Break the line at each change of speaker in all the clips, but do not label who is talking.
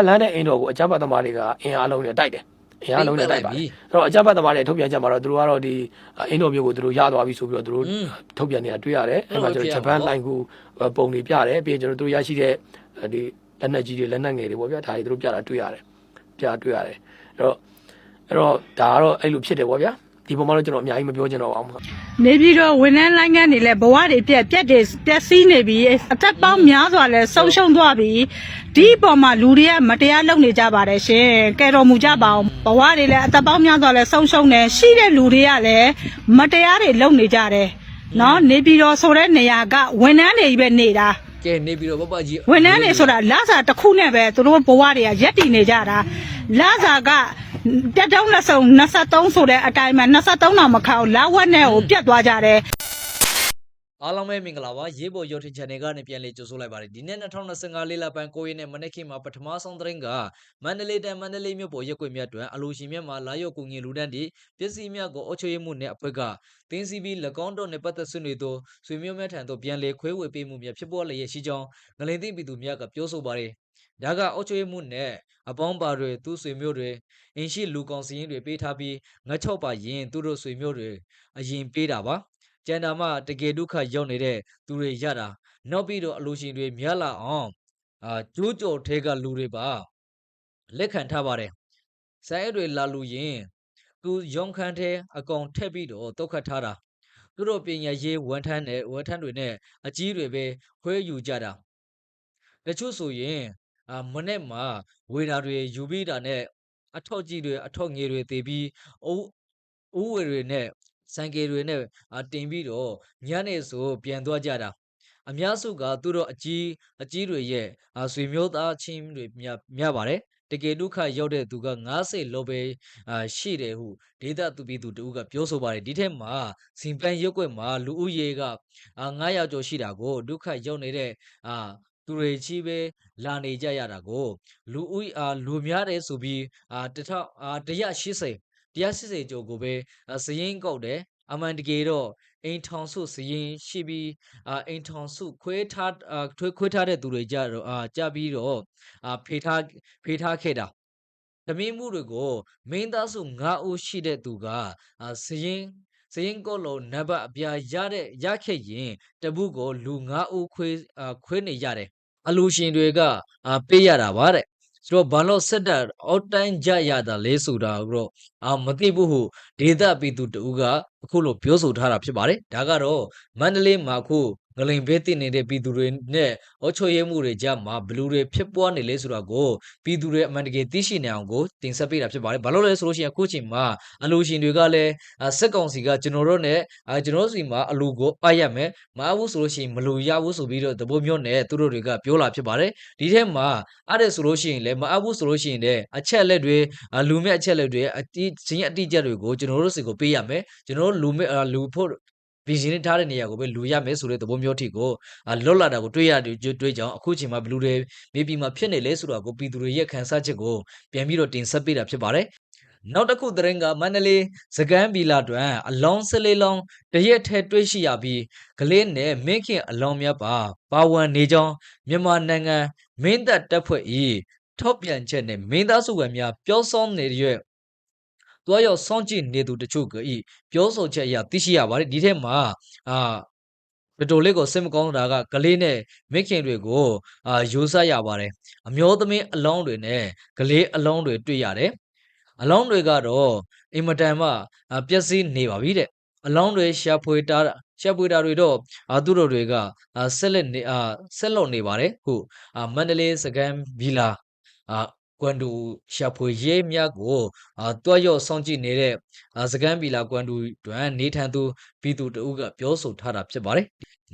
တ်လန်းတဲ့အိမ်တော်ကိုအကြမ်းဖက်သမားတွေကအင်အားလုံးနဲ့တိုက်တယ်အင်အားလုံးနဲ့တိုက်ပါတယ်
ပြီ
အဲ့တော့အကြမ်းဖက်သမားတွေထုတ်ပြန်ချက်မှာတော့သူတို့ကတော့ဒီအင်းတော်မျိုးကိုသူတို့ရသွားပြီဆိုပြီးတော့သူတို့
อืม
ထုတ်ပြန်နေတာတွေ့ရတယ်အဲ့မှာ
ဟုတ်
ကျွန်
ကဲ့
တော်ဂျပန်လိုင်းကူပုံတွေပြတယ်ပြီးရင်ကျွန်တော်တို့ရရှိတဲ့ဒီလက်နက်ကြီးတွေလက်နက်ငယ်တွေပေါ့ဗျာဒါတွေသူတို့ပြတာတွေ့ရတယ်ပြတာတွေ့ရတယ်အဲ့တော့အဲ့တော့ဒါကတော့အဲ့လိုဖြစ်တယ်ပေါ့ဗျာ ဒီပုံမှာတော့ကျွန်တော်အများကြီးမပြောချင်တော့ပါဘူး
နေပြီးတော့ဝန်ထမ်းလိုင်းကန်းတွေလည်းဘဝတွေပြက်ပြက်တွေပျက်စီးနေပြီအသက်ပေါင်းများစွာလည်းဆုံးရှုံးသွားပြီဒီအပေါ်မှာလူတွေကမတရားလုပ်နေကြပါတယ်ရှင်ကဲတော်မူကြပါအောင်ဘဝတွေလည်းအသက်ပေါင်းများစွာလည်းဆုံးရှုံးတယ်ရှိတဲ့လူတွေကလည်းမတရားတွေလုပ်နေကြတယ်နော်နေပြီးတော့ဆိုတဲ့နေရာကဝန်ထမ်းတွေပဲနေတာ
ကဲနေပြီးတော့ပပကြီး
ဝန်ထမ်းတွေဆိုတာလစာတစ်ခုနဲ့ပဲသူတို့ဘဝတွေကရက်တည်နေကြတာလစာက တက်တုံးလက်စုံ23ဆိုတဲ့အတိုင်းမှာ23တော့မခောက်လာဝက်နဲ့ကိုပြတ်သွားကြတယ်
အားလုံးပဲမင်္ဂလာပါရေးပေါ်ရုပ်ထင် channel ကနေပြန်လေးကြိုဆိုလိုက်ပါတယ်ဒီနေ့2025လေးလပိုင်း9ရက်နေ့မနေ့ခင်မှာပထမဆုံးသတင်းကမန္တလေးတိုင်းမန္တလေးမြို့ပေါ်ရက်ွက်မြတ်တွင်အလိုရှင်မြတ်မှာလာရောက်ကူငင်လူတန်းတီပစ္စည်းများကိုအုပ်ချုပ်ရေးမှုနဲ့အဖွဲ့ကတင်းစီပြီး၎င်းတို့နဲ့ပတ်သက်ဆွေးနွေးသောဆွေမျိုးများထံသို့ပြန်လည်ခွဲဝေပေးမှုများဖြစ်ပေါ်လျက်ရှိကြောင်းငလင်သိပြည်သူများကပြောဆိုပါတယ်ဒါကအုပ်ချုပ်ရေးမှုနဲ့အပေါင်းပါတွေသူဆွေမျိုးတွေအင်ရှိလူကောင်စရင်တွေပေးထားပြီးငတ်ချော့ပါရင်သူတို့ဆွေမျိုးတွေအရင်ပေးတာပါ ကျန်တာမှတကယ်ဒုက္ခရောက်နေတဲ့သူတွေရတာနောက်ပြီးတော့အလိုရှင်တွေများလာအောင်အာကျိုးကြော်ထဲကလူတွေပါလက်ခံထားပါတယ်ဆိုင်အပ်တွေလာလူရင်သူရုံခန်းထဲအကောင်ထက်ပြီးတော့တုတ်ခတ်ထားတာသူတို့ပညာရေးဝန်ထမ်းနဲ့ဝန်ထမ်းတွေနဲ့အကြီးတွေပဲခွဲယူကြတာတချို့ဆိုရင်အာမနေ့မှာဝေတာတွေယူပြီးတာနဲ့အထောက်ကြီးတွေအထောက်ငယ်တွေတည်ပြီးအုပ်ဦးဝေတွေနဲ့ ဆိုင်ကယ်တွေနဲ့အာတင်ပြီးတော့ညနေဆိုပြန်သွားကြတာအများစုကသူတို့အကြီးအကြီးတွေရဲ့အာဆွေမျိုးသားချင်းတွေများများပါတယ်တကယ်ဒုက္ခရောက်တဲ့သူက90လောပဲအာရှိတယ်ဟုဒေတာသူပြည်သူတူကပြောဆိုပါတယ်ဒီထက်မှာစင်ပန်ရုပ်ွက်မှာလူဦးရေကအာ900ကျော်ရှိတာကိုဒုက္ခရောက်နေတဲ့အာသူတွေချီးပဲလာနေကြရတာကို လူဦးအာလူများတယ်ဆိုပြီးအာတထောင်အာ180 180ကျော်ကိုပဲအာစရင်ကောက်တယ်အမှန်တကယ်တော့အိမ်ထောင်စုစရင်ရှိပြီးအာအိမ်ထောင်စုခွဲထားအာခွဲခွဲထားတဲ့သူတွေကြတော့အာကြပြီးတော့အာဖေထားဖေထားခဲ့တာသမင်းမှုတွေကိုမင်းသားစု9ဦးရှိတဲ့သူကအာစရင်စရင်ကောလုံးနံပါတ်အပြားရတဲ့ရခဲ့ရင်တပုတ်ကိုလူ9ဦးခွဲအာခွဲနေရတယ်အလူရှင်တွေကအာပေးရတာပါတဲ့ ဆိုတော့ဘာလို့ဆက်တာအောက်တိုင်းကြရတာလဲဆိုတာကိုတော့အာမသိဘူးဟုဒေသပြည်သူတဦးကအခုလိုပြောဆိုထားတာဖြစ်ပါတယ်ဒါကတော့မန္တလေးမှာအခု ငလိန်ဘေးတည်နေတဲ့ပြည်သူတွေနဲ့အချွေရမှုတွေကြားမှာဘလူတွေဖြစ်ပွားနေလဲဆိုတာကိုပြည်သူတွေအမှန်တကယ်သိရှိနေအောင်ကိုတင်ဆက်ပေးတာဖြစ်ပါတယ်ဘာလို့လဲဆိုလို့ရှိရင်အခုချိန်မှာအလူရှင်တွေကလည်းအာစက်ကောင်စီကကျွန်တော်တို့နဲ့အာကျွန်တော်တို့စီမှာအလူကိုပတ်ရမယ်မအားဘူးဆိုလို့ရှိရင်မလူရဘူးဆိုပြီးတော့သဘောမျိုးနဲ့သူတို့တွေကပြောလာဖြစ်ပါတယ်ဒီထဲမှာအဲ့ဒါဆိုလို့ရှိရင်လည်းမအားဘူးဆိုလို့ရှိရင်လည်းအချက်လက်တွေအာလူမဲ့အချက်လက်တွေအတိစင်းအတိအကျတွေကိုကျွန်တော်တို့စီကိုပေးရမယ်ကျွန်တော်တို့လူမဲ့အာလူဖို့ ဗီဇင်းထားတဲ့နေရာကိုပဲလူရမယ်ဆိုတဲ့သဘောမျိုးထိကိုအာလွတ်လာတာကိုတွေ့ရတယ်တွေ့ကြောင်းအခုချိန်မှာဘလူတွေမြေပြင်မှာဖြစ်နေလဲဆိုတာကိုပြည်သူတွေရဲ့ခန်းစားချက်ကိုပြန်ပြီးတော့တင်ဆက်ပေးတာဖြစ်ပါတယ်နောက်တစ်ခုသတင်းကမန္တလေးစကမ်းဘီလာတွင်အလောင်းစလေးလောင်းတရက်ထဲတွေ့ရှိရပြီးကလေးနဲ့မင်းခင်အလောင်းများပါပါဝင်နေကြောင်းမြန်မာနိုင်ငံမင်းတပ်တပ်ဖွဲ့၏ထောက်ပြန်ချက်နဲ့မင်းသားစုဝင်များပြောဆောင်နေတဲ့ရွက် တွားရောက်စောင့်ကြည့်နေသူတချို့ကဤပြောဆိုချက်အရသိရှိရပါတယ်ဒီထဲမှာအာတော်တော်လေးကိုစိတ်မကောင်းတာကကလေးနဲ့မိခင်တွေကိုအာယူဆရပါတယ်အမျိုးသမီးအလောင်းတွေနဲ့ကလေးအလောင်းတွေတွေ့ရတယ်အလောင်းတွေကတော့အင်မတန်မှအာပျက်စီးနေပါပြီတဲ့အလောင်းတွေရှာဖွေတာရှာဖွေတာတွေတော့အာသူတို့တွေကအာဆက်လက်နေအာဆက်လုပ်နေပါတယ်ဟုတ်အာမန္တလေးစကန်ဗီလာအာ ကွမ်တူရှာဖွေရေးများကိုအာတွားရောက်စောင့်ကြည့်နေတဲ့အာစကန်ဗီလာကွမ်တူတွင်နေထန်သူပြည်သူတအုပ်ကပြောဆိုထားတာဖြစ်ပါတယ်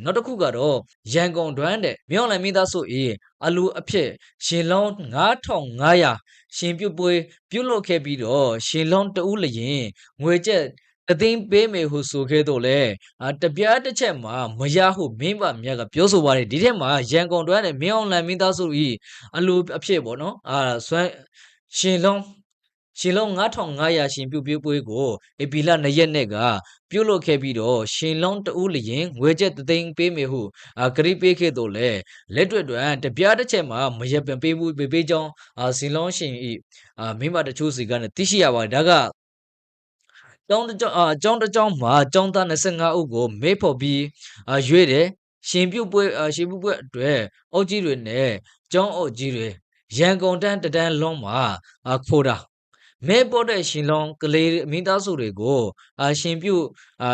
နောက်တစ်ခုကတော့ရန်ကုန်တွင်တဲ့မြောင်းလမိသားစုအေးအလူအဖြစ်ရှင်လောင်း9500ရှင်ပြုတ်ပွဲပြုတ်လုခဲ့ပြီးတော့ရှင်လောင်းတဦးလျင်ငွေကျက် တသိန်းပေးမယ်ဟုဆိုခဲ့တော့လေအာတပြားတစ်ချက်မှာမရဟုမင်းပါမြတ်ကပြောဆိုပါတယ်ဒီထက်မှာရန်ကုန်တွင်တဲ့မြောင်းလမိသားစုဤအလူအဖြစ်ပေါ့နော်အာဆွမ်းရှင်လောင်းရှင်လုံး9500ရှင်ပြုတ်ပြုတ်ပွဲကိုဧပြီလ2ရက်နေ့ကပြုတ်လုခဲ့ပြီးတော့ရှင်လုံးတဦးလျင်ငွေကျပ်သသိန်းပေးမယ်ဟုအာဂရိပေးခဲ့တော့လေလက်တွေ့တွင်တပြားတစ်ချက်မှာမရပင်ပေးဘူးပေးပေးကြောင်းအာရှင်လုံးရှင်ဤအာမိမတချို့စီကနေသိရှိရပါတယ်ဒါက ကျောင်းတစ်ကျောင်းအာကျောင်းတစ်ကျောင်းမှာကျောင်းသား25ဦးကိုမေးဖို့ပြီးအာရွေးတယ်ရှင်ပြုတ်ပွဲအာရှင်ပြုတ်ပွဲအတွက်အုတ်ကြီးတွေနဲ့ကျောင်းအုတ်ကြီးတွေရန်ကုန်တန်းတန်းလုံးမှာအာခိုးတာမဲပေါ်တဲ့ရှင်လောင်းကလေးမိသားစုတွေကိုအာရှင်ပြုအာ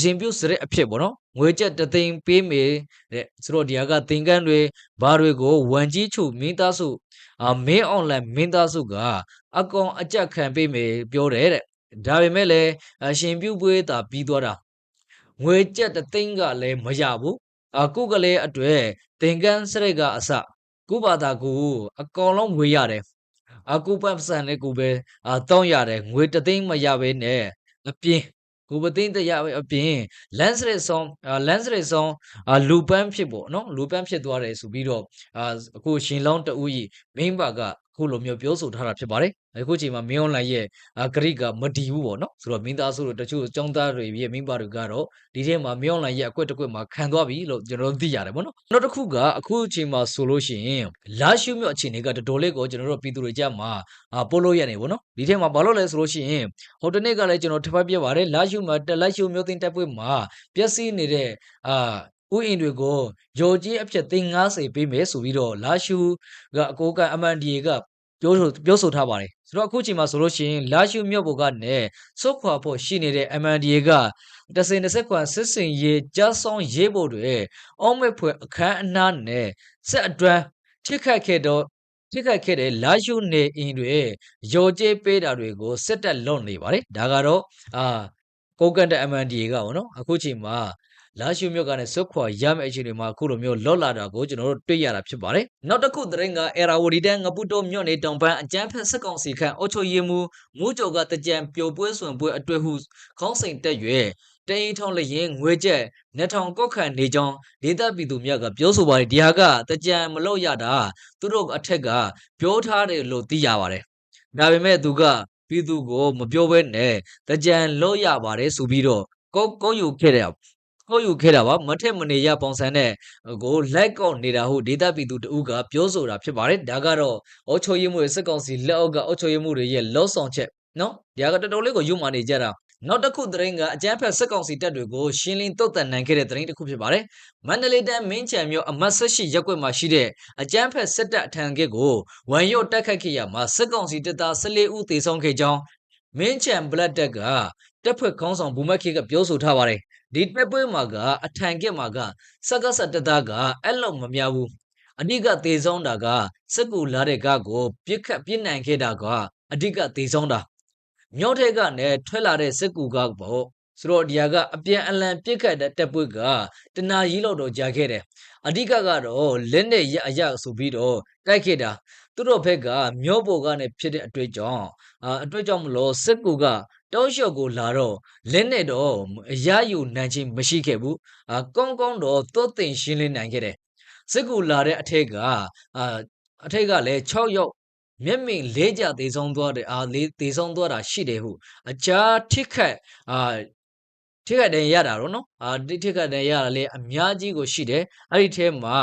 ရှင်ပြုစရက်အဖြစ်ပေါ့နော်ငွေကျပ်တသိန်းပေးမယ်တဲ့ဆိုတော့ဒီဟာကသင်္ကန်းတွေဘာတွေကိုဝန်ကြီးချုပ်မိသားစုအာမင်းအွန်လိုင်းမိသားစုကအကောင်အကြက်ခံပေးမယ်ပြောတယ်တဲ့ ဒါပေမဲ့လည်းအရှင်ပြုပွဲတာပြီးသွားတာငွေကျပ်တသိန်းကလည်းမရဘူးအခုကလေးအတွေ့သင်္ကန်းစရက်ကအစကုဘာသာကူအကောင်လုံးငွေရတယ်အခုပတ်စံနဲ့ကိုပဲအာတောင်းရတယ်ငွေတသိန်းမရဘဲနဲ့အပြင်ကိုပသိန်းတရပဲအပြင်လန်စရက်ဆောင်လန်စရက်ဆောင်အာလူပန်းဖြစ်ပေါ့နော်လူပန်းဖြစ်သွားတယ်ဆိုပြီးတော့အာအခုရှင်လောင်းတူကြီးမိန်းပါကအခုလိုမျိုးပြောဆိုထားတာဖြစ်ပါတယ်အခုချိန်မှာမင်းအွန်လိုင်းရဲ့အာဂရိကမတီဘူးပေါ့နော်ဆိုတော့မင်းသားစုတို့တချို့ចောင်းသားတွေရဲ့မိန်းပါတွေကတော့ဒီထဲမှာမင်းအွန်လိုင်းရဲ့အကွက်တစ်ကွက်မှာခံသွားပြီလို့ကျွန်တော်တို့သိရတယ်ပေါ့နော်နောက်တစ်ခုကအခုချိန်မှာဆိုလို့ရှိရင်လာရှုမြို့အခြေအနေကတော်တော်လေးကိုကျွန်တော်တို့ပြည်သူတွေကြားမှာအာပို့လို့ရနေပေါ့နော်ဒီထဲမှာဘာလို့လဲဆိုလို့ရှိရင်ဟိုတနေ့ကလည်းကျွန်တော်ထပ်ဖတ်ပြပါတယ်လာရှုမှာတက်လိုက်ရှုမြို့သိန်းတက်ပွဲမှာပျက်စီးနေတဲ့အာ ဥအင်တွေကိုဂျော်ကြီးအဖြစ်သိန်း90ပေးမယ်ဆိုပြီးတော့လာရှုကအကိုကအမန်ဒီကပြောဆိုပြောဆိုထားပါတယ်ဆိုတော့အခုချိန်မှာဆိုလို့ရှိရင်လာရှုမြို့ပေါ်ကနေစုတ်ခွာဖို့ရှိနေတဲ့ MNDA ကတစင်20ခွာစစ်စင်ရေးကြားဆောင်ရေးဖို့တွေအောက်မဲ့ဖွယ်အခမ်းအနားနဲ့ဆက်အတွန်းထိခိုက်ခဲ့တော့ထိခိုက်ခဲ့တဲ့လာရှုနေအင်းတွေရော်ကျေးပေးတာတွေကိုစစ်တက်လွတ်နေပါတယ်ဒါကတော့အာကိုကန်တဲ့ MNDA ကပေါ့နော်အခုချိန်မှာ လာရှုမြို့ကနေစွတ်ခွာရမယ့်အခြေအနေမှာအခုလိုမျိုးလော့လာတာကိုကျွန်တော်တို့တွေ့ရတာဖြစ်ပါတယ်။နောက်တစ်ခုသတင်းကအေရာဝတီတန်းငပုတောမြို့နယ်တောင်ပန်းအကျန်းဖက်စက်ကောင်စီခန့်အုတ်ချိုရီမူမူးကြိုကတကြံပျော်ပွဲဆွန်ပွဲအတွေ့ဟုခေါင်းစဉ်တက်ရွယ်တရင်ထောင်းလျင်ငွေကျက်နှစ်ထောင်ကောက်ခံနေကြောင်းဒေသပြည်သူများကပြောဆိုပါတယ်ဒီဟာကတကြံမလို့ရတာသူတို့အထက်ကပြောထားတယ်လို့သိရပါတယ်။ဒါပေမဲ့သူကပြည်သူကိုမပြောဘဲနဲ့တကြံလို့ရပါတယ်ဆိုပြီးတော့ကောက်ကောက်ယူခဲ့တယ် ဟုတ်ယူခဲ့တာပါမထက်မနေရပုံစံနဲ့ကိုလိုက်ကောက်နေတာဟုဒေတာပြည်သူတဦးကပြောဆိုတာဖြစ်ပါတယ်ဒါကတော့အောချိုရမှုရဲ့စက်ကောင်စီလက်အောက်ကအောချိုရမှုတွေရဲ့လော့ဆောင်ချက်နော်ဒါကတော်တော်လေးကိုယူမာနေကြတာနောက်တစ်ခုသတင်းကအကြမ်းဖက်စက်ကောင်စီတပ်တွေကိုရှင်းလင်းတုတ်တန်နိုင်ခဲ့တဲ့သတင်းတစ်ခုဖြစ်ပါတယ်မန္တလေးတိုင်းမင်းချံမြို့အမတ်ဆက်ရှိရပ်ကွက်မှာရှိတဲ့အကြမ်းဖက်စစ်တပ်အထံကကိုဝန်ရုပ်တက်ခတ်ခဲ့ရမှာစက်ကောင်စီတပ်သား14ဦးသေဆုံးခဲ့ကြောင်းမင်းချံဘလက်တက်ကတပ်ဖွဲ့ခေါင်းဆောင်ဘူမက်ခေကပြောဆိုထားပါတယ် ဒီတက်ပွဲမှာကအထံကက်မှာကစက္ကစတသားကအဲ့လောက်မများဘူးအဓိကသေဆုံးတာကစက်ကူလာတဲ့ကားကိုပြစ်ခတ်ပြစ်နိုင်ခဲ့တာကအဓိကသေဆုံးတာမြောက်ထက်ကနဲ့ထွက်လာတဲ့စက်ကူကားပေါ့ဆိုတော့ဒီဟာကအပြန်အလှန်ပြစ်ခတ်တဲ့တက်ပွဲကတနာကြီးလောက်တော့ကြာခဲ့တယ်အဓိကကတော့လက်နဲ့ရအရဆိုပြီးတော့တိုက်ခဲ့တာ သူတို့ဘက်ကမြောပေါ်ကနေဖြစ်တဲ့အတွေ့အကြုံအာအတွေ့အကြုံမလို့စက်ကူကတောလျှော့ကိုလာတော့လက်နဲ့တော့အရယူနိုင်ခြင်းမရှိခဲ့ဘူးအာကောင်းကောင်းတော့သွတ်သိမ်ရှင်းလင်းနိုင်ခဲ့တယ်စစ်ကူလာတဲ့အထက်ကအာအထက်ကလည်း6ရောက်မျက်မြင်လေးကြသေးဆုံးသွားတယ်အာလေးသေးဆုံးသွားတာရှိတယ်ဟုအကြာထိခတ်အာထိခတ်တယ်ရတာတော့နော်အာတိထိခတ်တယ်ရတာလေအများကြီးကိုရှိတယ်အဲ့ဒီထဲမှာ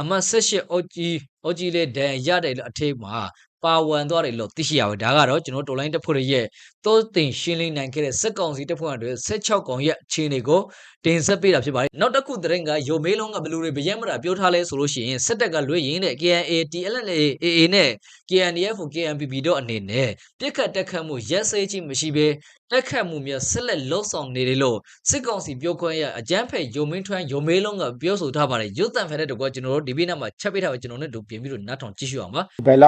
အမတ်၁၈အော့ကြီးအော့ကြီးလေးဒန်ရတယ်လို့အထိမှာ ပါဝင်သွားတယ်လို့သိရှိရပါတယ်ဒါကတော့ကျွန်တော်တော်လိုင်းတပ်ဖွဲ့ရဲ့သိုးတင်ရှင်းလင်းနိုင်ခဲ့တဲ့စက်ကောင်စီတပ်ဖွဲ့တွေ16ကောင်ရဲ့အခြေအနေကိုတင်ဆက်ပေးတာဖြစ်ပါတယ်နောက်တစ်ခုသတင်းကယိုမေးလုံးကဘလူတွေဗရက်မတာပြောထားလဲဆိုလို့ရှိရင်စစ်တပ်ကလွှဲရင်တဲ့ KNA TLNA AA နဲ့ KNDF KNPP တို့အနေနဲ့ပြစ်ခတ်တက်ခတ်မှုရက်စဲခြင်းမရှိဘဲတက်ခတ်မှုများဆက်လက်လှုပ်ဆောင်နေတယ်လို့စစ်ကောင်စီပြောခွင့်ရအကြမ်းဖက်ယိုမင်းထွန်းယိုမေးလုံးကပြောဆိုထားပါတယ်ရုပ်တံဖက်တဲ့တကွကျွန်တော်တို့ဒီပိနမှာချက်ပေးထားပဲကျွန်တော်တို့တို့ပြင်ပြီးတော့နားထောင်ကြည့်ရှုအောင်ပါ
ဘယ်လ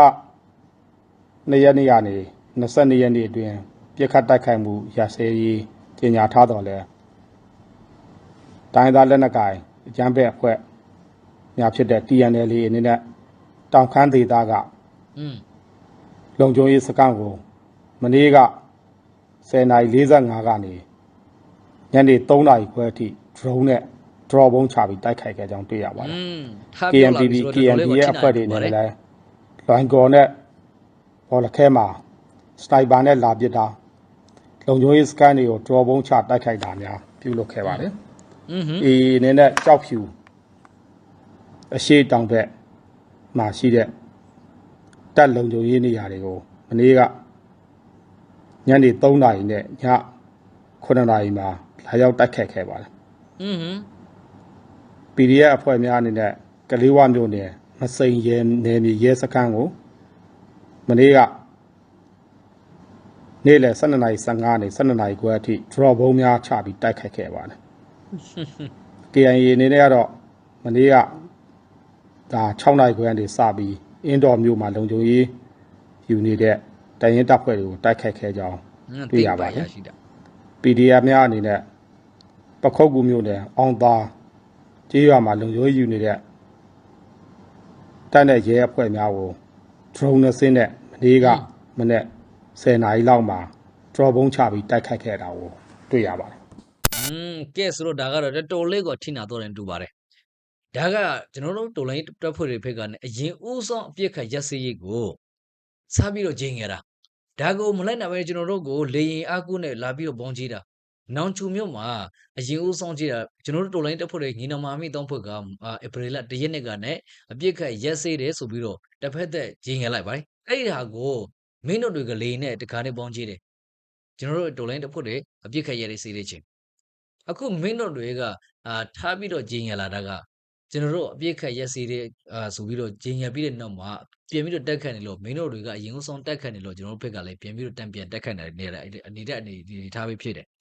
၂ရက်နေ့ကနေ22ရက်နေ့အတွင်းပြစ်ခတ်တိုက်ခိုက်မှုရစဲရေးကြေညာထားတော်လဲတိုင်းသားလက်နက်ကိုင်အကြမ်းဖက်အဖွဲ့များဖြစ်တဲ့ TNL အနေနဲ့တောင်ခမ်းဒေသကလုံခြုံရေးစခန်းကိုမနေ့က10:45ကနေညနေ3:00ခွဲအထိ drone နဲ့ drop ဘုံချပြီးတိုက်ခိုက်ခဲ့ကြောင်းတွေ့ရပါတယ်။ KMTB
KMD
ရဲ့အဖွဲ့တွေ
နဲ့
လည်း line goal နဲ့ ဟော်လခဲမှာစနိုက်ပါနဲ့လာပစ်တာလုံခြုံရေးစကန်တွေကိုတော်ပုံးချတိုက်ခိုက်တာများပြုလုပ်ခဲ့ပါတယ်
အင်းဟင်း
အေးအနေနဲ့ကြောက်ဖြူအရှိတောင်ဘက်မှာရှိတဲ့တက်လုံခြုံရေးနေရာတွေကိုမနေ့ကညနေ3နာရီနဲ့ည9နာရီမှာလာရောက်တိုက်ခတ်ခဲ့ပါတယ်
အင်းဟင်း
PDF အဖွဲ့များအနေနဲ့ကလေးဝမျိုးနယ်မစိန်ရဲနယ်မြေရဲစခန်းကို မနေ့ကနေ့လယ်12:15နဲ့12:00ခွဲအထိ drop ဘုံများချပြီးတိုက်ခတ်ခဲ့ပါတယ် KIA အနေနဲ့ကတော့မနေ့ကဒါ6နိုင်ခွဲကနေစပြီးအင်းတော်မြို့မှာလုံခြုံရေးယူနေတဲ့တိုင်ရင်တပ်ဖွဲ့တွေကိုတိုက်ခိုက်ခဲ့ကြောင်းတွေ့ရပါတယ်
ရှိတာ
PDF များအနေနဲ့ပခုတ်ကူမြို့နယ်အောင်သာကျေးရွာမှာလုံခြုံရေးယူနေတဲ့တပ်နဲ့ရဲအဖွဲ့များကို drone နဲ့ဆင်းတဲ့မနေ့ကမနေ့10နာရီလောက်မှာ drop ဘုံချပြီးတိုက်ခိုက်ခဲ့တာကိုတွေ့ရပါတယ်
อืมကဲဆိုတော့ဒါကတော့တော်တော်လေးကိုထိနာတော့တယ်တူပါတယ်ဒါကကျွန်တော်တို့တော်လိုင်းတပ်ဖွဲ့တွေဖက်ကနေအရင်ဦးဆုံးအပြစ်ခတ်ရက်စည်းရေးကိုစားပြီးတော့ဂျင်းခဲ့တာဒါကိုမလိုက်နိုင်ပဲကျွန်တော်တို့ကိုလေရင်အကူနဲ့လာပြီးတော့ဘောင်းကြီးတာ နောင်ချူမြို့မှာအရင်ဦးဆုံးကြည့်တာကျွန်တော်တို့တော်လိုင်းတပ်ဖွဲ့တွေညီနောင်မဟာမိတောင်းဖွဲ့ကအာဧပြီလတရက်နေ့ကနဲ့အပြစ်ခတ်ရက်စည်းတယ်ဆိုပြီးတော့တစ်ဖက်သက်ဂျင်းခဲ့လိုက်ပါတယ်အဲ့ဒီဟာကိုမင်းတို့တွေကလေရင်နဲ့တခါနဲ့ဘောင်းကြီးတယ်ကျွန်တော်တို့တော်လိုင်းတပ်ဖွဲ့တွေအပြစ်ခတ်ရက်တွေစီးနေချင်းအခုမင်းတို့တွေကအာထားပြီးတော့ဂျင်းရလာတာကကျွန်တော်တို့အပြစ်ခတ်ရက်စီတဲ့အာဆိုပြီးတော့ဂျင်းရပြီးတဲ့နောက်မှာပြင်ပြီးတော့တက်ခတ်နေလို့မင်းတို့တွေကအရင်ဆုံးတက်ခတ်နေလို့ကျွန်တော်တို့ဘက်ကလည်းပြင်ပြီးတော့တံပြန်တက်ခတ်နေတယ်နေတဲ့အနေနဲ့အနေထားပြီးဖြစ်တယ်။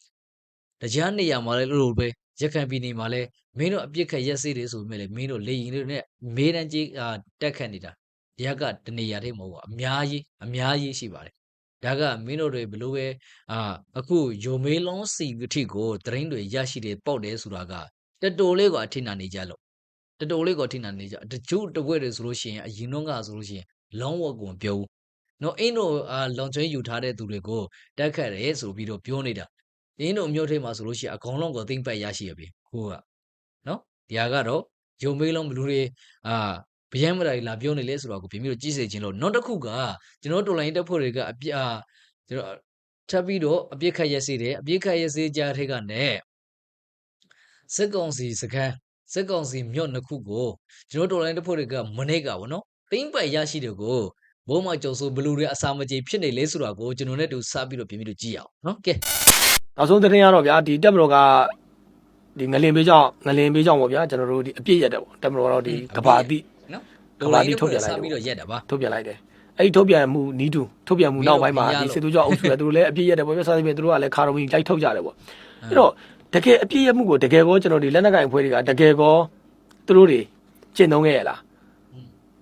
တရားနေရာမှာလည်းလို့ပဲရခိုင်ပြည်နယ်မှာလည်းမင်းတို့အပြစ်ခတ်ရက်စီတွေဆိုပေမဲ့လည်းမင်းတို့လေရင်တွေနဲ့မေးတန်းကြီးအာတက်ခတ်နေတာဒီကတနေရာတည်းမဟုတ်ပါအများကြီးအများကြီးရှိပါတယ်။ဒါကမင်းတို့တွေဘလို့ပဲအာအခုယိုမေးလုံးစီကတိကိုသတင်းတွေရရှိတယ်ပေါက်တယ်ဆိုတာကတတော်လေးကအထိနာနေကြလို့တတော်လေးကအထိနာနေကြတကျုပ်တပွဲတွေဆိုလို့ရှိရင်အရင်တော့ကဆိုလို့ရှိရင်လောင်းဝက်ကိုမပြောဘူးနော်အင်းတို့အာလောင်ကျွေးယူထားတဲ့သူတွေကိုတက်ခတ်တယ်ဆိုပြီးတော့ပြောနေတာ အင်းတို့မြို့ထိပ်မှာဆိုလို့ရှိရင်အကောင်လုံးကိုသိမ့်ပတ်ရရှိရပြီကိုကနော်ဒီဟာကတော့ယုံမေးလုံးဘလူတွေအာဗျမ်းမတာကြီးလာပြောနေလဲဆိုတော့ကိုပြင်ပြီးတော့ကြည့်စေခြင်းလို့နောက်တစ်ခုကကျွန်တော်တို့တော်လိုင်းတက်ဖွဲ့တွေကအပြအာကျွန်တော်ထပ်ပြီးတော့အပြစ်ခတ်ရက်စေးတယ်အပြစ်ခတ်ရက်စေးကြားထဲကနေစစ်ကောင်စီစခန်းစစ်ကောင်စီမြို့နှစ်ခုကိုကျွန်တော်တို့တော်လိုင်းတစ်ဖွဲ့တွေကမနေ့ကဗောနော်တိမ့်ပိုက်ရရှိတယ်ကိုဘိုးမကျော်ဆိုဘလူတွေအစာမကြေဖြစ်နေလဲဆိုတာကိုကျွန်တော်နဲ့တူစပြီးတော့ပြင်ပြီးတော့ကြည့်ရအောင်နော်ကဲ
နောက်ဆုံးသတင်းကတော့ဗျာဒီတက်မတော်ကဒီငလင်ပေးကြောင့်ငလင်ပေးကြောင့်ပေါ့ဗျာကျွန်တော်တို့ဒီအပြစ်ရက်တယ်ပေါ့တက်မတော်ကတော့ဒီကဘာတိ
နော်
ကဘာတိထုတ်ပြန်လိုက်
စ
တယ်
ပြီးတော့ရက်တာပါ
ထုတ်ပြန်လိုက်တယ်အဲ့ဒီထုတ်ပြန်မှုနီးတူထုတ်ပြန်မှုနောက်ပိုင်းမှာ
ပြီးတော့
ဒီစစ်သူကြောင့်အုပ်စုကသူတို့လည်းအပြစ်ရက်တယ်ပေါ့ဗျာစသဖြင့်သူတို့ကလည်းခါတော်မီလိုက်ထုတ်ကြတယ်ပေါ့အဲ့တော့တကယ်အပြစ်ရက်မှုကိုတကယ်ကောကျွန်တော်ဒီလက်နက်ကင်ဖွဲ့တွေကတကယ်ကောသူတို့တွေကျင့်သုံးခဲ့ရလား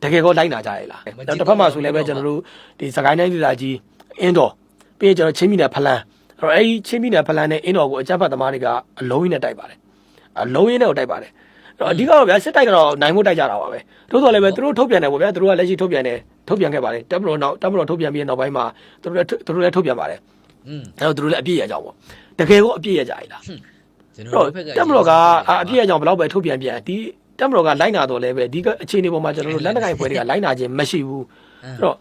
တကယ်ကောလိုက်နာကြရလားနောက်တစ်ဖက်မှာဆိုလည်းပဲကျွန်တော်တို့ဒီစကိုင်းတိုင်းဒေသကြီးအင်းတော်ပြီးရင်ကျွန်တော်ချင်းမိနယ်ဖလန်းအဲ့ တော့အဲ့ဒီချင်းမိနယ်ဖလန်းနဲ့အင်းတော်ကိုအကြမ်းဖက်သမားတွေကအလုံးရင်းနဲ့တိုက်ပါတယ်အလုံးရင်းနဲ့ကိုတိုက်ပါတယ်အဲ့တော့အဓိကတော့ဗျာစစ်တိုက်ကတော့နိုင်မှုတိုက်ကြတာပါပဲသို့တော်လည်းပဲသူတို့ထုတ်ပြန်တယ်ပေါ့ဗျာသူတို့ကလက်ရှိထုတ်ပြန်တယ်ထုတ်ပြန်ခဲ့ပါတယ်တပ်မတော်နောက်တပ်မတော်ထုတ်ပြန်ပြီးနောက်ပိုင်းမှာသူတို့လည်းသူတို့လည်းထုတ်ပြန်ပါတယ်
อืม
အဲ့တော့သူတို့လည်းအပြည့်ရကြအောင်ပေါ့တကယ်ကိုအပြည့်ရကြရည်လား
ကျွန်
အဲ့
တော်
တော့
တို့ဘက်က
တက်မတော်ကအအပြည့်အကြောင်ဘယ်လောက်ပဲထုတ်ပြန်ပြန်ဒီတက်မတော်ကလိုက်နာတော့လဲပဲဒီကအခြေအနေပေါ်မှာကျွန်တော်တို့လက်နက်ကိုင်ဖွဲ့တွေကလိုက်နာခြင်းမရှိဘူးအဲ့တော့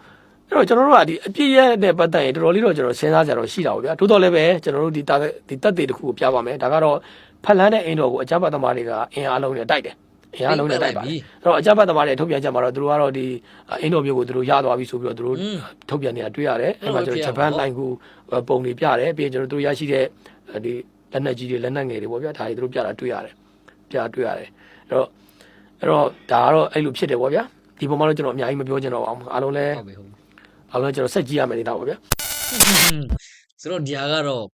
အဲ့တော့ကျွန်တော်တို့ကဒီအပြည့်ရတဲ့ပတ်သက်ရင်တော်တော်လေးတော့ကျွန်တော်စဉ်းစားကြတော့ရှိတာပေါ့ဗျာတိုးတော်လည်းပဲကျွန်တော်တို့ဒီတာဒီတက်သေးတစ်ခုကိုပြပါမယ်ဒါကတော့ဖက်လန်းတဲ့အင်းတော်ကိုအကြမ်းဖက်သမားတွေကအင်အားလုံးနဲ့တိုက်တယ်အင်အားလုံးနဲ့တိုက်ပါတယ်အဲ့တော့အကြမ်းဖက်သမားတွေထုတ်ပြန်ချက်မှာတော့သူတို့ကတော့ဒီအင်းတော်မျိုးကိုသူတို့ရသွားပြီဆိုပြီးတော့သူတို့ထုတ်ပြန်နေတာတွေ့ရတယ်အဲ့မှာကျွန်တော်ဂျပန်လိုင်းကူပုံတွေပြတယ်ပြီးရင်ကျွန်တော်တို့ရရှိတဲ့ဒီလက်နက်ကြီးတွေလက်နက်ငယ်တွေပေါ့ဗျာဒါတွေသူတို့ပြတာတွေ့ရတယ်ပြတွေ့ရတယ်အဲ့တော့အဲ့တော့ဒါကတော့အဲ့လိုဖြစ်တယ်ပေါ့ဗျာဒီပုံမှာတော့ကျွန်တော်အများကြီးမပြောချင်တော့ပါဘူးအားလုံးလည်း
ဟုတ်ပြီဟုတ်ပြီ
အားလုံးကျွန်တော်ဆက်ကြည့်ရမယ်နေတာပေါ့ဗျာ
ဆိုတော့ဒီဟာကတော့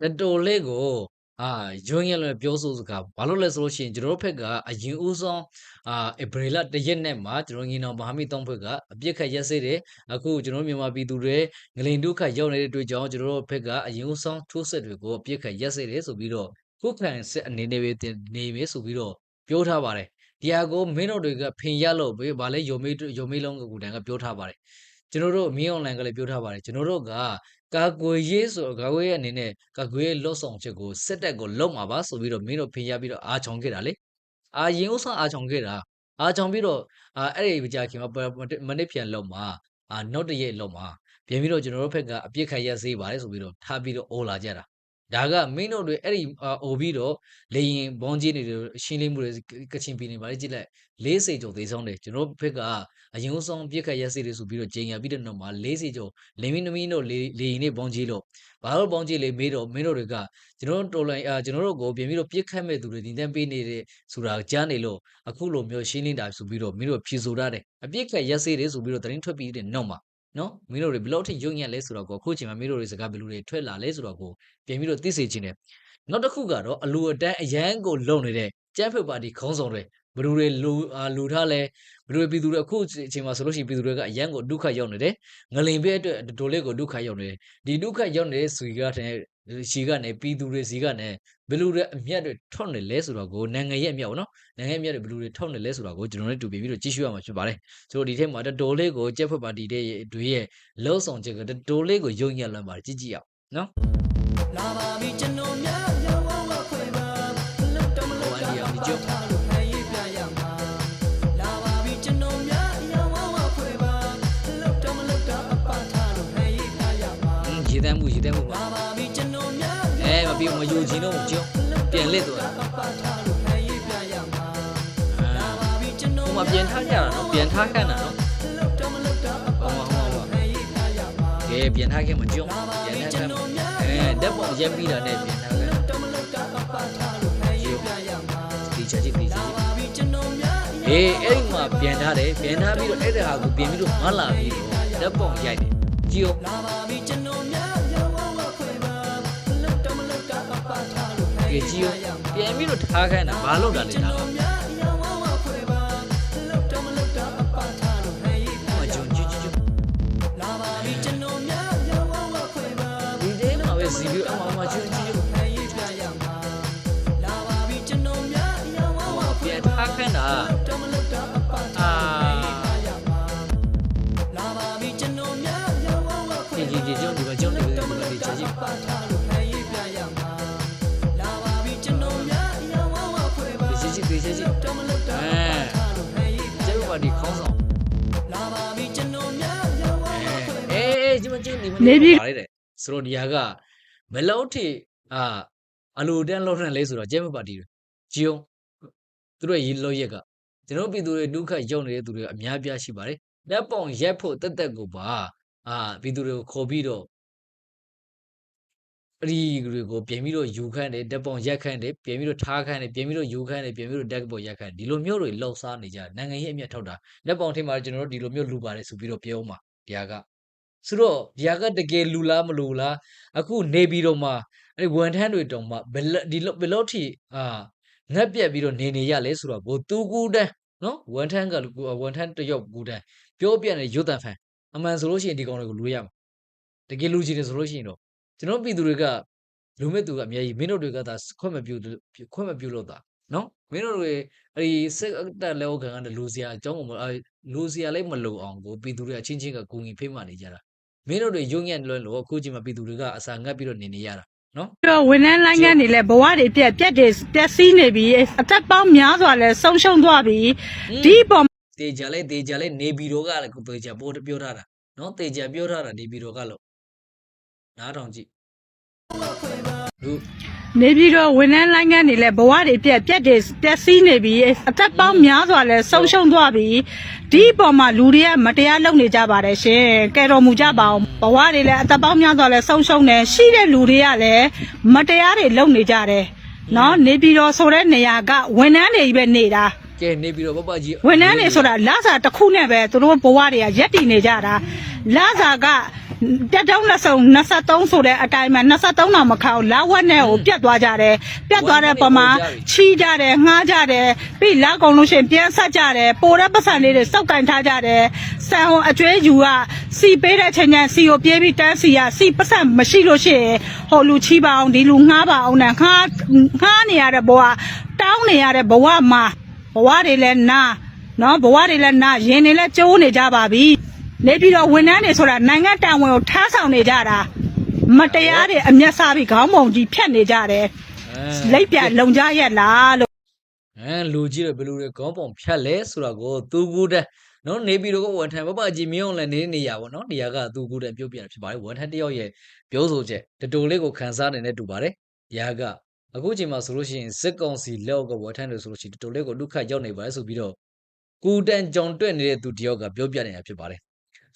တော်တော်လေးကိုအာဂျွန်းရလည်းပြောဆိုစကားဘာလို့လဲဆိုလို့ရှိရင်ကျွန်တော်တို့ဘက်ကအရင်ဦးဆုံးအာဧပြီလတရက်နဲ့မှာကျွန်တော်ငင်းအောင်မဟာမိတ်သုံးဘက်ကအပြစ်ခတ်ရက်စေးတယ်အခုကျွန်တော်မြန်မာပြည်သူတွေငလိန်ဒုက္ခရောက်နေတဲ့တွေ့ကြောင်းကျွန်တော်တို့ဘက်ကအရင်ဦးဆုံးထိုးစစ်တွေကိုအပြစ်ခတ်ရက်စေးတယ်ဆိုပြီးတော့ခုခံစစ်အနေနဲ့ပဲတင်နေပြီဆိုပြီးတော့ပြောထားပါတယ်ဒီဟာကိုမင်းတို့တွေကဖင်ရလို့ပဲဗာလဲယုံမေးယုံမေးလုံးကကူတန်ကပြောထားပါတယ် ကျွန်တော်တို့မင်းအွန်လိုင်းကလည်းပြောထားပါတယ်ကျွန်တော်တို့ကကာကွယ်ရေးဆိုကာကွယ်ရေးအနေနဲ့ကာကွယ်ရေးလော့ဆောင်ချက်ကိုစစ်တပ်ကိုလုံမှာပါဆိုပြီးတော့မင်းတို့ဖင်ရပြီးတော့အာချောင်ခဲ့တာလေအာရင်ဥဆောင်အာချောင်ခဲ့တာအာချောင်ပြီးတော့အာအဲ့ဒီကြာခင်မှာမနစ်ပြန်လုံမှာအာနောက်တရက်လုံမှာပြန်ပြီးတော့ကျွန်တော်တို့ဘက်ကအပြစ်ခတ်ရက်စေးပါတယ်ဆိုပြီးတော့ထားပြီးတော့အော်လာကြတာ ဒါကမင်းတို့တွေအဲ့ဒီအော်ပြီးတော့လေရင်ဘွန်ကြီးတွေရှင်းလင်းမှုတွေကချင်ပြည်နေပါလေကြည့်လိုက်လေးစိတ်ကျော်သေးဆုံးတယ်ကျွန်တော်တို့ဘက်ကအရင်ဆုံးပြစ်ခတ်ရက်စေးတွေဆိုပြီးတော့ဂျင်ညာပြီးတဲ့နောက်မှာလေးစိတ်ကျော်လင်းမင်းသမီးတို့လေလေရင်တွေဘွန်ကြီးလို့ဘာလို့ဘွန်ကြီးလေမေးတော့မင်းတို့တွေကကျွန်တော်တို့တော်လိုင်းအာကျွန်တော်တို့ကိုပြင်ပြီးတော့ပြစ်ခတ်မဲ့သူတွေဒီတန်းပေးနေတဲ့ဆိုတာကြားနေလို့အခုလိုမျိုးရှင်းလင်းတာဆိုပြီးတော့မင်းတို့ဖြေဆိုရတယ်အပြစ်ခတ်ရက်စေးတွေဆိုပြီးတော့သတင်းထွက်ပြီးတဲ့နောက်မှာ နော်မင်းတို့တွေဘယ်လောက်ထိရုံညံ့လဲဆိုတော့ကိုအခုချိန်မှာမင်းတို့တွေစကားဘယ်လိုတွေထွက်လာလဲဆိုတော့ကိုပြင်ပြီးတော့သိစေချင်တယ်နောက်တစ်ခုကတော့အလူအတန်းအရန်ကိုလုံနေတဲ့ကျန်းဖက်ပါတီခေါင်းဆောင်တွေဘယ်လိုတွေလူအာလူထားလဲဘယ်လိုတွေပြည်သူတွေအခုအချိန်မှာဆိုလို့ရှိရင်ပြည်သူတွေကအရန်ကိုဒုက္ခရောက်နေတယ်ငလင်ပြဲအတွက်ဒိုလေးကိုဒုက္ခရောက်နေတယ်ဒီဒုက္ခရောက်နေတဲ့ဆွေကတဲ့ ရှီကနေပြည်သူတွေစီကနေဘယ်လိုတွေအမျက်တွေထွက်နေလဲဆိုတော့ကိုနိုင်ငံရဲ့အမျက်ပေါ့နော်နိုင်ငံရဲ့အမျက်တွေဘယ်လိုတွေထွက်နေလဲဆိုတော့ကိုကျွန်တော်တို့တူပြီးတော့ကြည့်ရှုရမှာဖြစ်ပါတယ်ဆိုတော့ဒီထက်မှာတော်တော်လေးကိုကျက်ဖက်ပါတီတွေရဲ့တွေရဲ့လုံးဆောင်ချက်ကတော်တော်လေးကိုယုံညံ့လမ်းပါတယ်ကြည့်ကြည့်အောင်နော်လာပါပြီကျွန်တော်များရောဝဝခွေပါလောက်တော့မလောက်တာအပါထားလို့ဟဲ့ရပြရမှာလာပါပြီကျွန်တော်များရောဝဝခွေပါလောက်တော့မလောက်တာအပါထားလို့ဟဲ့ရပြရမှာရေတမ်းမှုရေတမ်းမှုပါလာပါပြီကျွန်တော်များအဲ မပြီးမယူချင်တော့ဘူးကျုံပြန်လက်တော့အပါထားလို့ဟဲ့ရပြရမှာလာပါပြီကျွန်တော်ဟိုမှာပြန်ထားကြတာနော်ပြန်ထားခန့်တာနော်ဟောဟောဟောကဲပြန်ထားခဲ့မကြုံပြန်ထားခဲ့အဲဓာတ်ပုံရက်ပြီးတာနဲ့ပြန်ထားခဲ့ဒီချက်ကြီးဒီချက်ကြီးအေးအဲ့ဒီမှာပြန်ထားတယ်ပြန်ထားပြီးတော့အဲ့ဒါကိုပြန်ပြီးတော့မလာပြီးတော့ဓာတ်ပုံရိုက်တယ်ကြည့်အောင် ကဲကြည့်အောင်ပြန်ပြီးတော့ထားခိုင်းတာဘာလို့တာလဲဒါကမကြုံကြည့်ကြည့်ကြည့်ဒီတဲမှာပဲစီပြီးအမမချ အေးဒီမှာကျုံဒီမှာပါလိုက်တယ်ဆိုတော့ဒီဟာကမလောက်ထိအာအလိုတန်းလောက်နေလဲဆိုတော့ကျဲမပါတီဂျီယုံသူတို့ရေလောက်ရက်ကကျွန်တော်ပြည်သူတွေဒုက္ခရောက်နေတဲ့သူတွေအများပြားရှိပါတယ်လက်ပုံရက်ဖို့တက်တက်ကိုပါအာပြည်သူတွေကိုခေါ်ပြီးတော့အဒီတွေကိုပြင်ပြီးတော့ယူခန့်တယ်တက်ပုံရက်ခန့်တယ်ပြင်ပြီးတော့ထားခန့်တယ်ပြင်ပြီးတော့ယူခန့်တယ်ပြင်ပြီးတော့တက်ပုံရက်ခန့်ဒီလိုမျိုးတွေလှောက်စားနေကြနိုင်ငံရေးအမျက်ထောက်တာလက်ပုံထိမှာကျွန်တော်တို့ဒီလိုမျိုးလူပါတယ်ဆိုပြီးတော့ပြောမှာတရားက ဆိုတော့ဒီဟာကတကယ်လူလားမလူလားအခုနေပြီးတော့မှအဲ့ဝန်ထမ်းတွေတောင်မှဘယ်လောက်ဒီလောက်ဘယ်လောက်ထိအာငက်ပြက်ပြီးတော့နေနေရလဲဆိုတော့ကိုသူကူတန်းနော်ဝန်ထမ်းကဝန်ထမ်းတစ်ယောက်ကူတန်းပြောပြတဲ့ရုတ်တန်ဖန်အမှန်ဆိုလို့ရှိရင်ဒီကောင်တွေကိုလူရမှာတကယ်လူကြီးတယ်ဆိုလို့ရှိရင်တော့ကျွန်တော်ပြည်သူတွေကလူမဲ့သူကအများကြီးမင်းတို့တွေကသာခွင့်မပြုခွင့်မပြုလို့သာနော်မင်းတို့တွေအဲ့ဒီစစ်တပ်လက်အောက်ခံကလူစရာအကြောင်းကိုလူစရာလည်းမလုံအောင်ကိုပြည်သူတွေအချင်းချင်းကကိုငီဖိမှနေကြတာ မင်းတို့တွေယုံညံ့လွန်းလို့အခုချိန်မှာပြည်သူတွေကအစာငတ်ပြီးတော့နေနေရတာနော်
ပြီးတော့ဝန်ထမ်းလိုင်းကန်းနေလဲဘဝတွေပြက်ပြက်တွေပျက်စီးနေပြီအသက်ပေါင်းများစွာလဲဆုံးရှုံးသွားပြီဒီအပေါ်
တေချာလဲတေချာလဲနေပြည်တော်ကလည်းကိုတေချာပို့ပြောထားတာနော်တေချာပြောထားတာနေပြည်တော်ကလို့နားထောင်ကြည့်လူ
နေပြီးတော့ဝန်ထမ်းလိုင်းကန်းနေလဲဘဝတွေပြက်ပြက်တွေပျက်စီးနေပြီအသက်ပေါင်းများစွာလဲဆုံးရှုံးသွားပြီဒီအပေါ်မှာလူတွေကမတရားလုပ်နေကြပါတယ်ရှင်ကဲတော်မူကြပါအောင်ဘဝတွေလဲအသက်ပေါင်းများစွာလဲဆုံးရှုံးတယ်ရှိတဲ့လူတွေကလည်းမတရားတွေလုပ်နေကြတယ်နော်နေပြီးတော့ဆိုတဲ့နေရာကဝန်ထမ်းတွေပဲနေတာ
ကဲနေပြည်တော်ပပကြီး
ဝန်ထမ်းတွေဆိုတာလစာတစ်ခုနဲ့ပဲသူတို့ဘဝတွေကရက်တည်နေကြတာလစာက တက်တောင်းလက်ဆောင်23ဆိုတဲ့အတိုင်းမှာ23တောင်မခေါလဝက်နဲ့ကိုပြတ်သွားကြတယ်ပြတ်သွားတဲ့ပုံမှာချီးကြတယ်ငှားကြတယ်ပြီးလက်ကုံလို့ရှိရင်ပြန်ဆက်ကြတယ်ပိုတဲ့ပတ်စံလေးတွေစောက်ကင်ထားကြတယ်ဆန်ဟိုအကျွဲယူကစီပေးတဲ့ချိန်ကျစီကိုပြေးပြီးတန်းစီရစီပတ်စံမရှိလို့ရှိရင်ဟိုလူချီးပါအောင်ဒီလူငှားပါအောင်နဲ့ငှားငှားနေရတဲ့ဘဝတောင်းနေရတဲ့ဘဝမှာဘဝတွေလည်းနာနော်ဘဝတွေလည်းနာရင်တွေလည်းကျိုးနေကြပါပြီ နေပြီးတော့ဝန်ထမ်းတွေဆိုတာနိုင်ငံတာဝန်ကိုထားဆောင်နေကြတာမတရားတွေအမျက်စားပြီးခေါင်းပုံကြီးဖြတ်နေကြတယ်လိပ်ပြလုံကြရက်လားလို့
အဲလူကြီးတွေဘယ်လိုတွေခေါင်းပုံဖြတ်လဲဆိုတာကိုသူကူတဲ့နော်နေပြည်တော်ကဝန်ထမ်းဘဘကြီးမင်းအောင်လည်းနေနေရပါတော့နေရာကသူကူတန်ပြုတ်ပြန်ဖြစ်ပါတယ်ဝန်ထမ်းတယောက်ရဲ့ပြောဆိုချက်တတူလေးကိုခန်းစားနေတဲ့တူပါတယ်ဒီဟာကအခုချိန်မှာဆိုလို့ရှိရင်စစ်ကောင်စီလက်အောက်ကဝန်ထမ်းတွေဆိုလို့ရှိရင်တတူလေးကိုဒုက္ခရောက်နေပါတယ်ဆိုပြီးတော့ကူတန်ကြောင်တွက်နေတဲ့သူတယောက်ကပြောပြနေတာဖြစ်ပါတယ်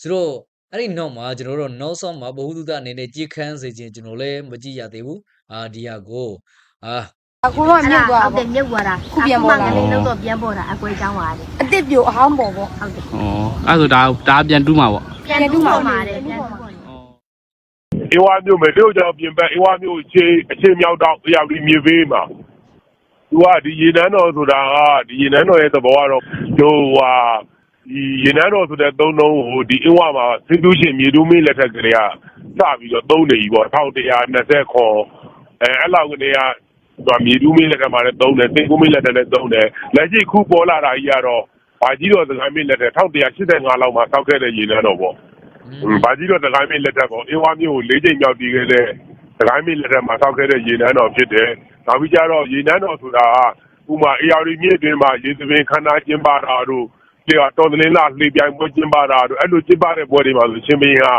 ဆိုတော့အဲ့ဒီနောက်မှာကျွန်တော်တို့နောက်ဆုံးမှာဘ ഹു တုဒအနေနဲ့ကြည်ခန်းစေခြင်းကျွန်တော်လည်းမကြည့်ရသေးဘူးအာဒီဟာကိုအာ
အခုတော့မြုပ်သွား
ဟုတ်
ပါ
တယ်မြုပ်သွားတာ
ခုပြန်ပေါ်လာ
အခုမှငလေးတော့ပြန်ပေါ်တာအကွဲချောင်းပါလေ
အစ်စ်ပြိုအဟောင်းပေါ်ပေါ့
ဟုတ်တယ်။
ဩအဲ့ဒါဆိုဒါဒါပြန်တူးမှာပေါ့
ပြန်တူးပေါ်မှာတယ်ပြန်တူးပေါ်တယ်
အေဝါမျိုးမယ်တို့ကြောင့်ပြင်ပအေဝါမျိုးအခြေအခြေမြောက်တော့အရောက်ဒီမြေပေးမှာသူကဒီရေနန်းတော်ဆိုတာကဒီရေနန်းတော်ရဲ့သဘောကတော့တို့ဟာဒီ ရေနန်းတော်ဆိုတဲ့သုံးလုံးကိုဒီအေဝါမှာသင်္သူရှင်မြေတူးမင်းလက်ထက်ကလေးကစပြီးတော့သုံးနေပြီပေါ့1120ခွန်အဲအဲ့လောက်ကနေကသူကမြေတူးမင်းလက်ထက်မှာလည်းသုံးတယ်သင်္ကူမင်းလက်ထက်လည်းသုံးတယ်လက်ရှိခုပေါ်လာတာကြီးကတော့ဘာကြီးတော်စကိုင်းမင်းလက်ထက်1185လောက်မှာစောက်ခဲ့တဲ့ရေနန်းတော်ပေါ့။ဘာကြီးတော့တခိုင်းမင်းလက်ထက်ကောအင်းဝါမျိုးကို၄ချိန်မြောက်တည်ခဲ့တဲ့တခိုင်းမင်းလက်ထက်မှာဆောက်ခဲ့တဲ့ရေနန်းတော်ဖြစ်တယ်။နောက်ပြီးကြတော့ရေနန်းတော်ဆိုတာကဥမာအေရီမြစ်တွင်မှာရေသပင်ခန္ဓာကျင်းပတာတို့ ဒီကတော်သလင်းလာလှေပြိုင်ပွဲကျင်းပတာတို့အဲ့လိုကျင်းပတဲ့ပွဲတွေမှာဆိုရှင်မင်းဟာ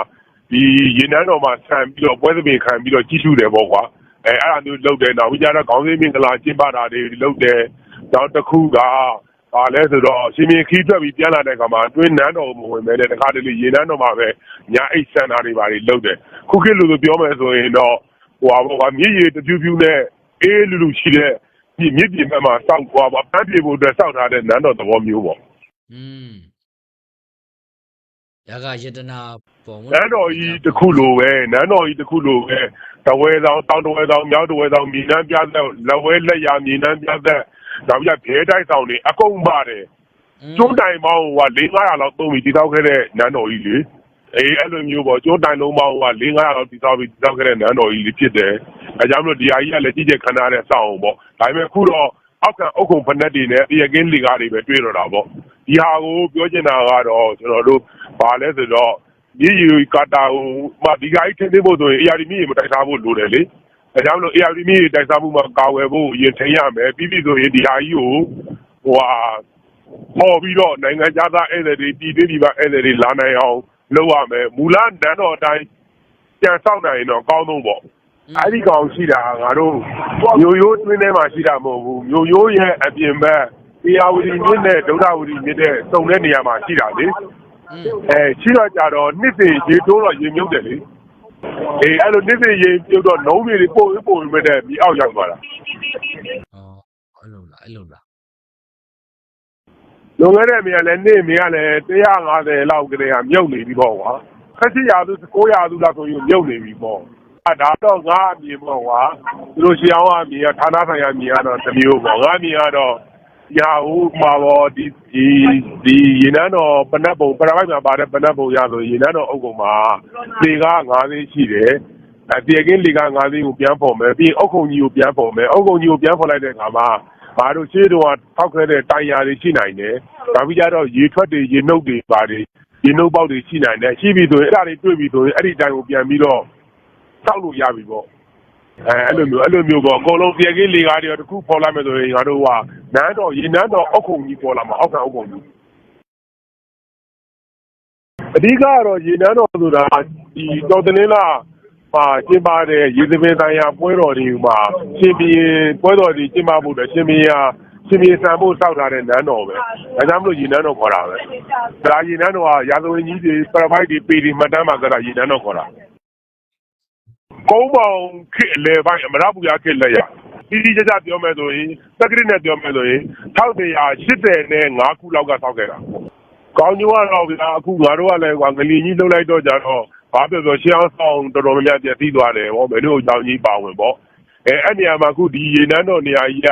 ဒီရေနန်းတော်မှာဆံပြီးတော့ပွဲသပင်ခံပြီးတော့ကြီးစုတယ်ပေါ့ကွာ။အဲအဲ့ဒါမျိုးလုပ်တယ်နောက်ပြီးကြတော့ခေါင်းစင်းမင်္ဂလာကျင်းပတာတွေလုပ်တယ်။နောက်တစ်ခုကပါလဲဆိုတော့ရှင်မင်းခီးထွက်ပြီးပြန်လာတဲ့အခါမှာအတွင်းနန်းတော်မဝင်ပဲနဲ့တခါတလေရေနန်းတော်မှာပဲညာအိတ်ဆန်တာတွေပါတွေလုပ်တယ်ခုခေတ်လူလိုပြောမယ်ဆိုရင်တော့ဟိုဟာဘောကမြည်ရည်တပြူးပြူးနဲ့အေးလူလူရှိတဲ့မြစ်မြစ်ပြင်ဘက်မှာစောက်သွားပါပန်းပြေဖို့အတွက်စောက်ထားတဲ့နန်းတော်သဘောမျိုးပေါ့
อืมရကယတနာပုံ
နန်းတော်ကြီးတစ်ခုလိုပဲနန်းတော်ကြီးတစ်ခုလိုပဲတဝဲဆောင်တောင်တဝဲဆောင်မြောက်တဝဲဆောင်မြေနန်းပြသက်လက်ဝဲလက်ရမြေနန်းပြသက်နောက်ပြဘဲတိုက်ဆောင်တွေအကုန်ပါတယ်ကျွန်းတိုင်ပေါင်းဟိုက၄900လောက်သုံးပြီးတည်ဆောက်ခဲ့တဲ့နန်းတော်ကြီးလေအေးအဲ့လိုမျိုးပေါ့ကျွန်းတိုင်လုံးပေါင်းဟိုက၄900လောက်တည်ဆောက်ပြီးတည်ဆောက်ခဲ့တဲ့နန်းတော်ကြီးလေးဖြစ်တယ်အဲကြောင့်မလို့ဒီဟာကြီးကလည်းကြီးကျယ်ခမ်းနားတဲ့စောင့်အောင်ပေါ့ဒါပေမဲ့အခုတော့အောက်ကအုတ်ခုံဖက်နှက်တွေနဲ့တရကင်းလီကားတွေပဲတွေ့တော့တာပေါ့ ဒီဟာကိုပြောချင်တာကတော့ကျွန်တော်တို့ဘာလဲဆိုတော့မြေယူကာတာဟိုမဒီကကြီးထင်းသိဖို့ဆိုရင် ARD မြေမတိုက်စားဖို့လိုတယ်လေအဲကြောင့်မလို့ ARD မြေတိုက်စားမှုမှာကာဝယ်ဖို့ရင်ထင်ရမယ်ပြီးပြီဆိုရင်ဒီဟာကြီးကိုဟိုဟာပေါ်ပြီးတော့နိုင်ငံသားဧည့်သည်တွေပြည်ပြည်ပြည်ပဧည့်သည်တွေလာနိုင်အောင်လုပ်ရမယ်မူလနန်းတော်အတိုင်းကြံဆောက်နိုင်ရင်တော့အကောင်းဆုံးပေါ့အဲ့ဒီကောင်ရှိတာငါတို့မျိုးရိုးတွင်းထဲမှာရှိတာမဟုတ်ဘူးမျိုးရိုးရဲ့အပြင်ဘက် တရားဝတီမြစ်နဲ့ဒုဒ္ဒဝတီမြစ်တဲ့စုံတဲ့နေရာမှာရှိတာလေအဲရှိတော့ကြတော့နှစ်စဉ်ရေတိုးတော့ရေမြုပ်တယ်လေအေးအဲ့လိုနှစ်စဉ်ရေမြုပ်တော့လုံးတွေပို့ပို့မဲ့တဲ့မြေအောက်ရောက်သွားတာ
อ๋อအဲ့လိုလားအဲ့လိုလား
လွန်ခဲ့တဲ့မြေကလည်းနေ့မြေကလည်း150လောက်ကလေးကမြုပ်နေပြီပေါ့ကွာခက်စီရာသူ900ရာသူလောက်ဆိုရင်မြုပ်နေပြီပေါ့အဲဒါတော့ငါအမြင်ပေါ့ကွာသူတို့ရှေးအောင်အမြင်ကဌာနဆိုင်ရာအမြင်ကတော့တစ်မျိုးပေါ့ငါအမြင်ကတော့ ရာဟုမှာပေါ့ဒီဒီဒီရေနန်းတော်ပနတ်ပုံပရမိုက်မှာပါတဲ့ပနတ်ပုံရဆိုရေနန်းတော်အုပ်ကုံမှာလေကား9သိန်းရှိတယ်အဲတရကင်းလေကား9သိန်းကိုပြန်ဖော်မယ်ပြီးရင်အုတ်ခုံကြီးကိုပြန်ဖော်မယ်အုတ်ခုံကြီးကိုပြန်ဖော်လိုက်တဲ့အခါမှာဘာတို့ရှေးတုန်းကထောက်ခဲတဲ့တိုင်ယာတွေရှိနိုင်တယ်နောက်ပြီးကြတော့ရေထွက်တွေရေနှုတ်တွေပါတယ်ရေနှုတ်ပေါက်တွေရှိနိုင်တယ်ရှိပြီဆိုရင်အဲ့ဒါတွေတွေ့ပြီဆိုရင်အဲ့ဒီတိုင်ကိုပြန်ပြီးတော့စောက်လို့ရပြီပေါ့အဲအဲ့လိုမျိုးအဲ့လိုမျိုးပေါ့အကုန်လုံးပြေကင်းလေကားတွေတခုပေါ်လာမယ်ဆိုရင်ငါတို့က နန်းတော်ရေနန်းတော်အောက်ခုံကြီးပေါ်လာမှာအောက်ခံအောက်ခုံကြီးအဓိကကတော့ရေနန်းတော်ဆိုတာဒီတော်တင်လာမှာကျင်းပတဲ့ရေသပင်ဆိုင်ရာပွဲတော်တွေမှာရှင်ဘီရင်ပွဲတော်တွေကျင်းပဖို့အတွက်ရှင်ဘီယာရှင်ဘီဆံဖို့စောက်ထားတဲ့နန်းတော်ပဲဒါကြောင့်မလို့ရေနန်းတော်ခေါ်တာပဲဒါရေနန်းတော်ကရာဇဝင်ကြီးတွေပရဖိုက်တွေပေဒီမှတ်တမ်းမှာကတာရေနန်းတော်ခေါ်တာကုန်းပေါင်ခေတ်အလဲပိုင်းအမရပူရခေတ်လက်ရ ပြီးပြီးကြကြပြောမယ်ဆိုရင်တက္ကရာနဲ့ပြောမယ်ဆိုရင်1180နဲ့5ခုလောက်ကဆောက်ခဲ့တာကောင်းကျိုးကတော့ဗျာအခုငါတို့ကလည်းကွာငလီကြီးလှုပ်လိုက်တော့ကြတော့ဘာပြောပြောရှင်းအောင်ဆောင်တော်တော်များများပြည့်စည်သွားတယ်ဟောဘယ်လိုအကြောင်းကြီးပါဝင်ပေါ့အဲအဲ့နေရာမှာအခုဒီရေနန်းတော်နေရာကြီးက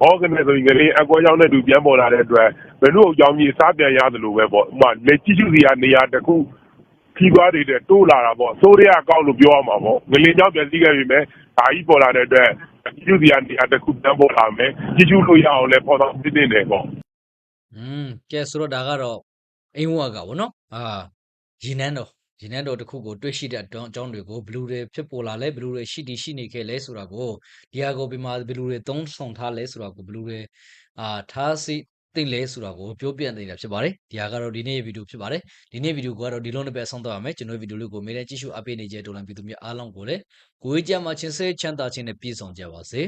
ဟောကနေဆိုရင်ငလီအကွက်ကြောင်းနဲ့တူပြန်ပေါ်လာတဲ့အတွက်ဘယ်လိုအကြောင်းကြီးစားပြန်ရတယ်လို့ပဲပေါ့ဥမာလက်ကြည့်ကြည့်စီကနေရာတစ်ခုခီးသွားတွေတဲ့တိုးလာတာပေါ့ဆိုးရအကောက်လို့ပြောရမှာပေါ့ငလင်ကြောင့်ပြန်စီးခဲ့ပြီမဲ့ဒါကြီးပေါ်လာတဲ့အတွက် ကျူးစီကနေအတခုတန်းပေါ်လာမယ်ကြည့်ကျူးလို့ရအောင်လဲပေါ်တော့ပြင်းနေတယ်ပေါ့
อืมကဲဆိုတော့ဒါကတော့အိမ်ဝကဗောနော်အာရေနန်းတော်ရေနန်းတော်တစ်ခုကိုတွေ့ရှိတဲ့အကြောင်းအကြောင်းတွေကိုဘလူတွေဖြစ်ပေါ်လာလဲဘလူတွေရှိတည်ရှိနေခဲ့လဲဆိုတာကိုဒီဟာကိုဒီမှာဘလူတွေသုံးဆောင်ထားလဲဆိုတာကိုဘလူတွေအာထားစီတ သိလဲဆိုတာကိုပြောပြနေတာဖြစ်ပါတယ်ဒီဟာကတော့ဒီနေ့ရဲ့ဗီဒီယိုဖြစ်ပါတယ်ဒီနေ့ဗီဒီယိုကတော့ဒီလုံးနဲ့ပဲအဆုံးသတ်ပါမယ်ကျွန်တော်ဗီဒီယိုလေးကိုမေးတဲ့ကြည့်ရှုအပ်ပေးနေကြတဲ့ဒေါ်လာပြည်သူများအားလုံးကိုလည်းကိုယ်ကြမှာချင်းစဲချမ်းသာခြင်းနဲ့ပြည့်စုံကြပါစေ